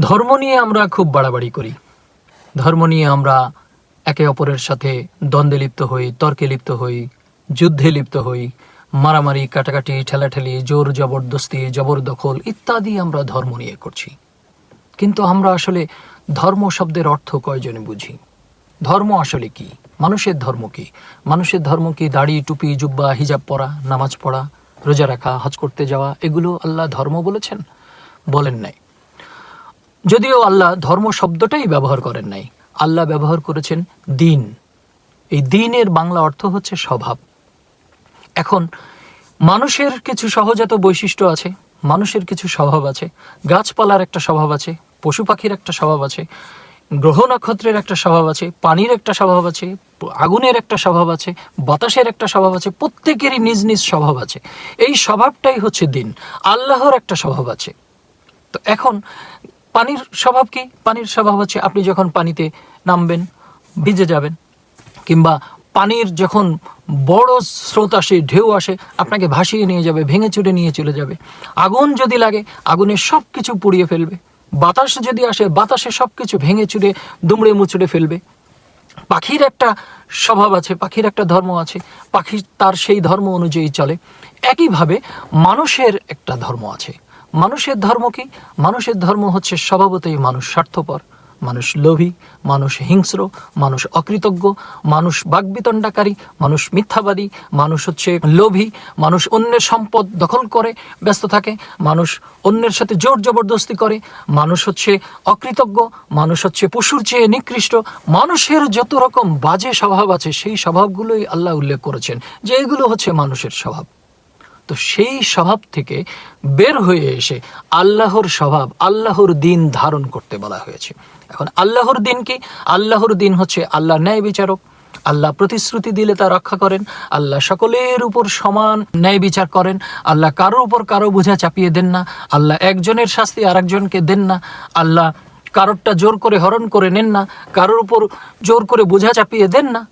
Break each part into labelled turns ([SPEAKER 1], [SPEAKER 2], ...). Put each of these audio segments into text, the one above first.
[SPEAKER 1] ধর্ম নিয়ে আমরা খুব বাড়াবাড়ি করি। ধর্ম নিয়ে আমরা একে অপরের সাথে দ্বন্দ্বে লিপ্ত হই, তর্কে লিপ্ত হই, যুদ্ধে লিপ্ত হই, মারামারি, কাটাকাটি, ঠেলাঠেলি, জোর জবরদস্তি, জবরদখল ইত্যাদি আমরা ধর্ম নিয়ে করছি। কিন্তু আমরা আসলে ধর্ম শব্দের অর্থ কয়জনে বুঝি? ধর্ম আসলে কি? মানুষের ধর্ম কি? মানুষের ধর্ম কি দাড়ি, টুপি, জুব্বা, হিজাব পরা, নামাজ পড়া, রোজা রাখা, হজ করতে যাওয়া, এগুলো আল্লাহ ধর্ম বলেছেন? বলেন নাই। যদিও আল্লাহ ধর্ম শব্দটাই ব্যবহার করেন নাই। আল্লাহ ব্যবহার করেছেন দিন। এই দিনের বাংলা অর্থ হচ্ছে স্বভাব। এখন, মানুষের কিছু সহজাত বৈশিষ্ট্য আছে, মানুষের কিছু স্বভাব আছে, গাছপালার একটা স্বভাব আছে, পশু পাখির একটা স্বভাব আছে, গ্রহ নক্ষত্রের একটা স্বভাব আছে, পানির একটা স্বভাব আছে, আগুনের একটা স্বভাব আছে, বাতাসের একটা স্বভাব আছে, প্রত্যেকেরই নিজ নিজ স্বভাব আছে। এই স্বভাবটাই হচ্ছে দিন। আল্লাহর একটা স্বভাব আছে। তো এখন পানির স্বভাব কি? পানির স্বভাব হচ্ছে আপনি যখন পানিতে নামবেন, ভিজে যাবেন, কিংবা পানির যখন বড় স্রোত আসে, ঢেউ আসে, আপনাকে ভাসিয়ে নিয়ে যাবে, ভেঙে চুরে নিয়ে চলে যাবে। আগুন যদি লাগে, আগুনে সব কিছু পুড়িয়ে ফেলবে। বাতাস যদি আসে, বাতাসে সব কিছু ভেঙে চুরে, দুমড়ে মুচড়ে ফেলবে। পাখির একটা স্বভাব আছে, পাখির একটা ধর্ম আছে, পাখি তার সেই ধর্ম অনুযায়ী চলে। একইভাবে মানুষের একটা ধর্ম আছে। মানুষের ধর্ম কি? মানুষের ধর্ম হচ্ছে স্বভাবতই মানুষ স্বার্থপর। মানুষ লোভী, মানুষ হিংস্র, মানুষ অকৃতজ্ঞ, মানুষ বাগবিতণ্ডাকারী মানুষ মিথ্যাবাদী, মানুষ হচ্ছে লোভী, মানুষ অন্যের সম্পদ দখল করে, ব্যস্ত থাকে, মানুষ অন্যের সাথে জোর জবরদস্তি করে, মানুষ হচ্ছে অকৃতজ্ঞ, মানুষ হচ্ছে পশুর চেয়ে নিকৃষ্ট, মানুষের যত রকম বাজে স্বভাব আছে, সেই স্বভাবগুলোই আল্লাহ উল্লেখ করেছেন, যে এগুলো হচ্ছে মানুষের স্বভাব। তো সেই স্বভাব থেকে বের হয়ে এসে আল্লাহর স্বভাব, আল্লাহর দিন ধারণ করতে বলা হয়েছে। এখন আল্লাহর দিন কি? আল্লাহর দিন হচ্ছে আল্লাহ ন্যায় বিচারক। আল্লাহ প্রতিশ্রুতি দিলে তা রক্ষা করেন। আল্লাহ সকলের উপর সমান ন্যায় বিচার করেন। আল্লাহ কারোর উপর কারও বোঝা চাপিয়ে দেন না। আল্লাহ একজনের শাস্তি আরেকজনকে দেন না। আল্লাহ কারোরটা জোর করে হরণ করে নেন না। কারোর উপর জোর করে বোঝা চাপিয়ে দেন না।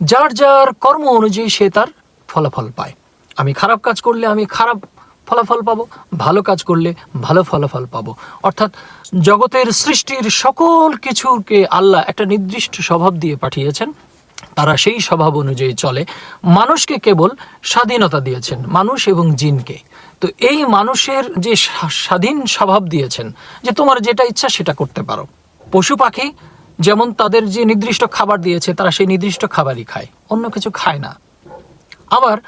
[SPEAKER 1] যার যার কর্ম অনুযায়ী সে তার ফলাফল পায়। আমি খারাপ কাজ করলে আমি খারাপ ফলাফল পাবো, ভালো কাজ করলে ভালো ফলাফল পাবো। অর্থাৎ জগতের সৃষ্টির সকল কিছুকে আল্লাহ একটা নির্দিষ্ট স্বভাব দিয়ে পাঠিয়েছেন। তারা সেই স্বভাব অনুযায়ী চলে। মানুষকে কেবল স্বাধীনতা দিয়েছেন, মানুষ এবং জিনকে। তো এই মানুষের যে স্বা- স্বাধীন স্বভাব দিয়েছেন, যে তোমার যেটা ইচ্ছা সেটা করতে পারো। পশু পাখি যেমন তাদের যে নির্দিষ্ট খাবার দিয়েছে, তারা সেই নির্দিষ্ট খাবারই খায়, অন্য কিছু খায় না। আবার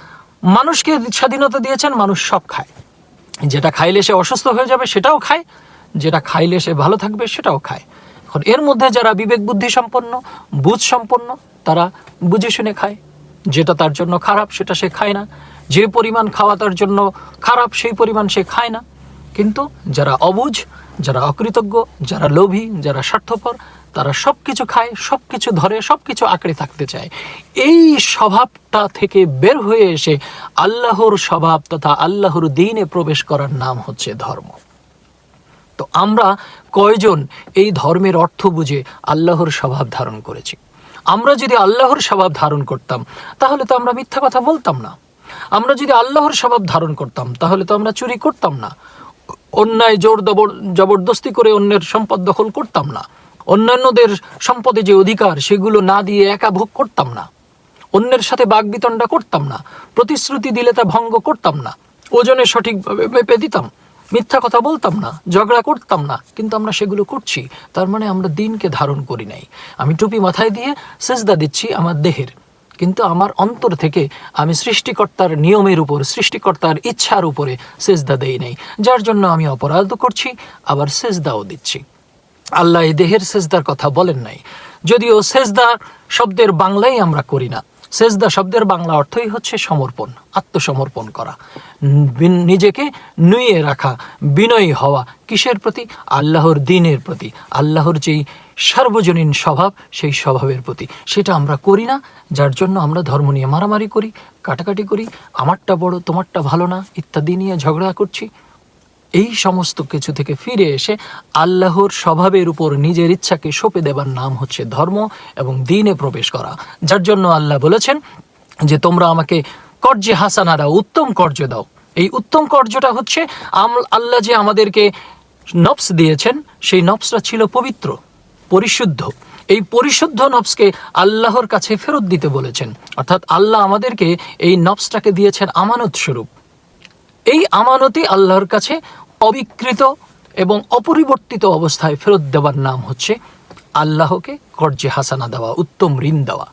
[SPEAKER 1] মানুষকে স্বাধীনতা দিয়েছেন, মানুষ সব খায়। যেটা খাইলে সে অসুস্থ হয়ে যাবে, সেটাও খায়। যেটা খাইলে সে ভালো থাকবে, সেটাও খায়। এখন এর মধ্যে যারা বিবেক বুদ্ধি সম্পন্ন, বুঝ সম্পন্ন, তারা বুঝে শুনে খায়। যেটা তার জন্য খারাপ, সেটা সে খায় না। যে পরিমাণ খাওয়া তার জন্য খারাপ, সেই পরিমাণ সে খায় না। কিন্তু যারা অবুঝ, যারা অকৃতজ্ঞ, যারা লোভী, যারা স্বার্থপর তারা সব কিছু খায় সব কিছু ধরে সব কিছু আঁকড়ে থাকতে চায়। এই স্বভাবটা থেকে বের হয়ে এসে আল্লাহর স্বভাব তথা আল্লাহর দিনে প্রবেশ করার নাম হচ্ছে ধর্ম। তো আমরা কয়জন এই ধর্মের অর্থ বুঝে আল্লাহর স্বভাব ধারণ করেছি? আমরা যদি আল্লাহর স্বভাব ধারণ করতাম, তাহলে তো আমরা মিথ্যা কথা বলতাম না। আমরা যদি আল্লাহর স্বভাব ধারণ করতাম, তাহলে তো আমরা চুরি করতাম না। অন্যায় জোর জবরদস্তি করে অন্যের সম্পদ দখল করতাম না। অন্যান্যদের সম্পদে যে অধিকার, সেগুলো না দিয়ে একা ভোগ করতাম না। অন্যের সাথে বাগবিতণ্ডা করতাম না। প্রতিশ্রুতি দিলে তা ভঙ্গ করতাম না। ওজনে সঠিকভাবে মেপে দিতাম। মিথ্যা কথা বলতাম না, ঝগড়া করতাম না। কিন্তু আমরা সেগুলো করছি। তার মানে আমরা দিনকে ধারণ করি নাই। আমি টুপি মাথায় দিয়ে সেজদা দিচ্ছি আমার দেহের। কিন্তু আমার অন্তর থেকে আমি সৃষ্টিকর্তার নিয়মের উপর, সৃষ্টিকর্তার ইচ্ছার উপরে সেজদা দেই নাই। যার জন্য আমি অপরাধ করছি, আবার সেজদাও দিচ্ছি। আল্লাহ এই দেহের সেজদার কথা বলেন নাই। যদিও সেজদা শব্দের বাংলাই আমরা করি না। সেজদা শব্দের বাংলা অর্থই হচ্ছে সমর্পণ, আত্মসমর্পণ করা। নিজেকে নুয়ে রাখা, বিনয়ী হওয়া কিসের প্রতি? আল্লাহর দিনের প্রতি। আল্লাহর যেই সার্বজনীন স্বভাব, সেই স্বভাবের প্রতি। সেটা আমরা করি না, যার জন্য আমরা ধর্ম নিয়ে মারামারি করি, কাটাকাটি করি, আমারটা বড়, তোমারটা ভালো না, ইত্যাদি নিয়ে ঝগড়া করছি। এই সমস্ত কিছু থেকে ফিরে এসে আল্লাহর স্বভাবের উপর নিজের ইচ্ছাকে সঁপে দেবার নাম হচ্ছে ধর্ম এবং দিনে প্রবেশ করা, যার জন্য আল্লাহ বলেছেন যে তোমরা আমাকে কর্যে হাসানা দাও উত্তম কর্য দাও। এই উত্তম কর্যটা হচ্ছে আল্লাহ যে আমাদেরকে নফস দিয়েছেন, সেই নবসটা ছিল পবিত্র, পরিশুদ্ধ। এই পরিশুদ্ধ নবসকে আল্লাহর কাছে ফেরত দিতে বলেছেন। অর্থাৎ আল্লাহ আমাদেরকে এই নফসটাকে দিয়েছেন আমানত স্বরূপ এই আমানতি আল্লাহর কাছে অবিকৃত এবং অপরিবর্তিত অবস্থায় ফেরত দেওয়ার নাম হচ্ছে আল্লাহকে কর্জে হাসানা দেওয়া, উত্তম ঋণ দেওয়া।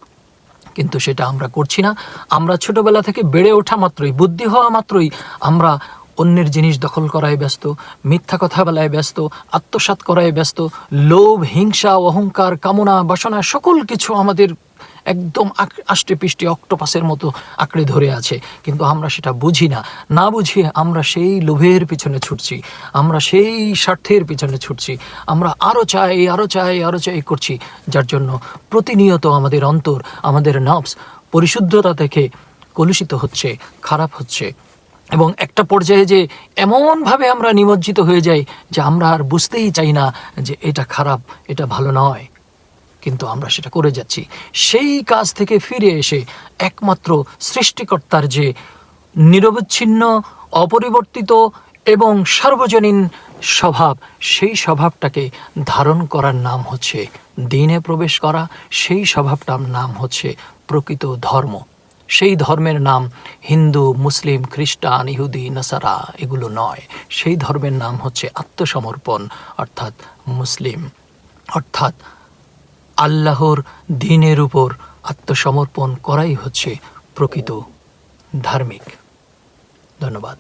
[SPEAKER 1] কিন্তু সেটা আমরা করছি না। আমরা ছোটবেলা থেকে বেড়ে ওঠা মাত্রই, বুদ্ধি হওয়া মাত্রই আমরা অন্যের জিনিস দখল করায় ব্যস্ত, মিথ্যা কথা বলায় ব্যস্ত, আত্মসাৎ করায় ব্যস্ত, লোভ, হিংসা, অহংকার, কামনা, বাসনা, সকল কিছু আমাদের একদম আষ্টে পিষ্টে অক্টোপাসের মতো আঁকড়ে ধরে আছে। কিন্তু আমরা সেটা বুঝি না। না বুঝিয়ে আমরা সেই লোভের পিছনে ছুটছি। আমরা সেই স্বার্থের পিছনে ছুটছি। আমরা আরও চাই আরও চাই আরও চাই করছি। যার জন্য প্রতিনিয়ত আমাদের অন্তর, আমাদের নবস পরিশুদ্ধতা থেকে কলুষিত হচ্ছে, খারাপ হচ্ছে। এবং একটা পর্যায়ে যে এমনভাবে আমরা নিমজ্জিত হয়ে যাই যে আমরা আর বুঝতেই চাই না যে এটা খারাপ, এটা ভালো নয়। কিন্তু আমরা সেটা করে যাচ্ছি। সেই কাজ থেকে ফিরে এসে একমাত্র সৃষ্টিকর্তার যে নিরবচ্ছিন্ন, অপরিবর্তিত এবং সার্বজনীন স্বভাব, সেই স্বভাবটাকে ধারণ করার নাম হচ্ছে দিনে প্রবেশ করা। সেই স্বভাবটার নাম হচ্ছে প্রকৃত ধর্ম। সেই ধর্মের নাম হিন্দু, মুসলিম, খ্রিস্টান, ইহুদি, নাসারা এগুলো নয়। সেই ধর্মের নাম হচ্ছে আত্মসমর্পণ, অর্থাৎ মুসলিম। অর্থাৎ আল্লাহর দিনের উপর আত্মসমর্পণ করাই হচ্ছে প্রকৃত ধার্মিক। ধন্যবাদ।